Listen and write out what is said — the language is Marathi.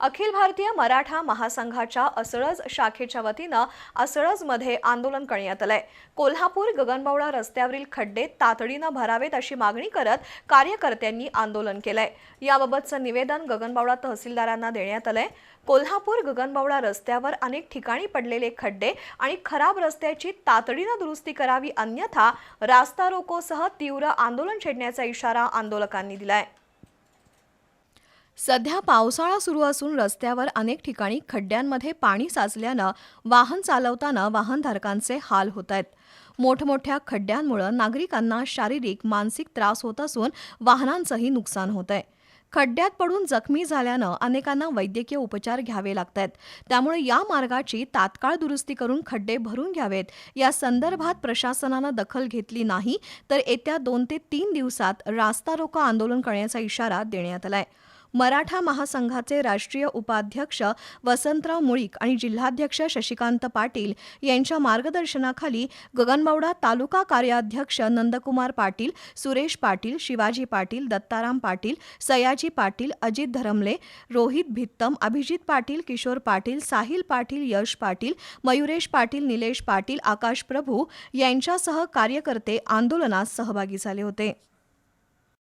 अखिल भारतीय मराठा महासंघाच्या असळज शाखेच्या वतीनं असळजमध्ये आंदोलन करण्यात आलंय. कोल्हापूर गगनबावडा रस्त्यावरील खड्डे तातडीनं भरावेत अशी मागणी करत कार्यकर्त्यांनी आंदोलन केलंय. याबाबतचं निवेदन गगनबावडा तहसीलदारांना देण्यात आलंय. कोल्हापूर गगनबावडा रस्त्यावर अनेक ठिकाणी पडलेले खड्डे आणि खराब रस्त्याची तातडीनं दुरुस्ती करावी अन्यथा रास्ता रोकोसह तीव्र आंदोलन छेडण्याचा इशारा आंदोलकांनी दिलाय. सध्या पावसाळा सुरू असून रस्त्यावर अनेक ठिकाणी खड्ड्यांमध्ये पाणी साचल्यानं वाहन चालवताना वाहनधारकांचे हाल होत आहेत मोठमोठ्या खड्ड्यांमुळे नागरिकांना शारीरिक मानसिक त्रास होत असून वाहनांचंही नुकसान होत आहे खड्ड्यात पडून जखमी झाल्यानं अनेकांना वैद्यकीय उपचार घ्यावे लागत आहेत त्यामुळे या मार्गाची तात्काळ दुरुस्ती करून खड्डे भरून घ्यावेत. या संदर्भात प्रशासनानं दखल घेतली नाही तर येत्या दोन ते तीन दिवसात रास्ता रोको आंदोलन करण्याचा इशारा देण्यात आलाय. मराठा महासंघाचे राष्ट्रीय उपाध्यक्ष वसंतराव मुळीक आणि जिल्हाध्यक्ष शशिकांत पाटील यांच्या मार्गदर्शनाखाली गगनबावडा तालुका कार्याध्यक्ष नंदकुमार पाटील सुरेश पाटील शिवाजी पाटील दत्ताराम पाटील सयाजी पाटील अजित धरमले रोहित भित्तम अभिजित पाटील किशोर पाटील साहिल पाटील यश पाटील मयुरेश पाटील निलेश पाटील आकाश प्रभू यांच्यासह कार्यकर्ते आंदोलनात सहभागी झाले होते.